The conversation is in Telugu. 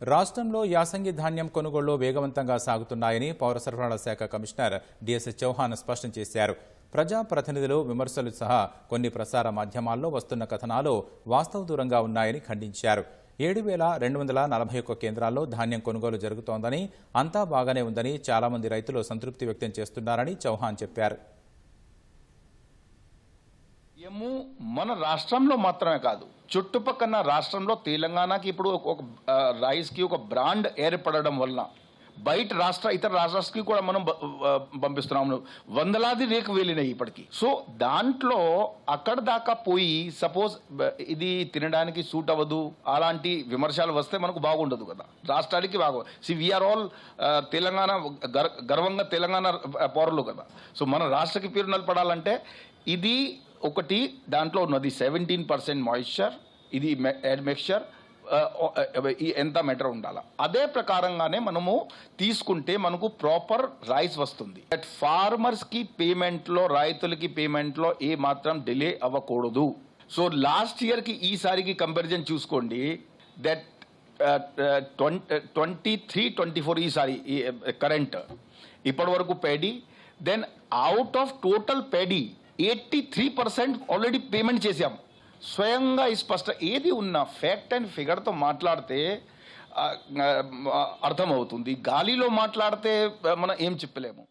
రాష్ట్రంలో యాసంగి ధాన్యం కొనుగోళ్ళు వేగవంతంగా సాగుతున్నాయని పౌర సరఫరాల శాఖ కమిషనర్ డిఎస్ చౌహాన్ స్పష్టం చేశారు. ప్రజాప్రతినిధులు విమర్శలు సహా కొన్ని ప్రసార మాధ్యమాల్లో వస్తున్న కథనాలు వాస్తవ దూరంగా ఉన్నాయని ఖండించారు. ఏడు వేల రెండు వందల నలభై ఒక్క కేంద్రాల్లో ధాన్యం కొనుగోలు జరుగుతోందని అంతా బాగానే ఉందని చాలామంది రైతులు సంతృప్తి వ్యక్తం చేస్తున్నారని చౌహాన్ చెప్పారు. మన రాష్ట్రంలో మాత్రమే కాదు చుట్టుపక్కన రాష్ట్రంలో తెలంగాణకి ఇప్పుడు ఒక- రైస్కి ఒక బ్రాండ్ ఏర్పడడం వలన బయట రాష్ట్ర ఇతర రాష్ట్రాలకి కూడా మనం పంపిస్తున్నాము. వందలాది రేకు వెళ్ళినాయి ఇప్పటికి. సో దాంట్లో అక్కడ దాకా పోయి సపోజ్ ఇది తినడానికి సూట్ అవ్వదు అలాంటి విమర్శలు వస్తే మనకు బాగుండదు కదా. రాష్ట్రానికి బాగు సి వీఆర్ ఆల్ తెలంగాణ గర్- గర్వంగా తెలంగాణ పౌరులు కదా. సో మన రాష్ట్రకి పేరు నిలబడాలంటే ఇది ఒకటి దాంట్లో ఉన్నది సెవెంటీన్ పర్సెంట్ మాయిశ్చర్ ఇది మిక్చర్ ఎంత మెటర్ ఉండాలి? అదే ప్రకారంగానే మనము తీసుకుంటే మనకు ప్రాపర్ రైస్ వస్తుంది. దట్ ఫార్మర్స్కి పేమెంట్లో రైతులకి పేమెంట్లో ఏ మాత్రం డిలే అవ్వకూడదు. సో లాస్ట్ ఇయర్కి ఈసారికి కంపారిజన్ చూసుకోండి. That twenty three twenty four ఈసారి కరెంట్ ఇప్పటి వరకు paddy then out of total paddy eighty three percent already payment చేశాం. స్వయంగా ఈ స్పష్ట ఏది ఉన్నా ఫ్యాక్ట్ అండ్ ఫిగర్తో మాట్లాడితే అర్థమవుతుంది. గాలిలో మాట్లాడితే మనం ఏం చెప్పలేము.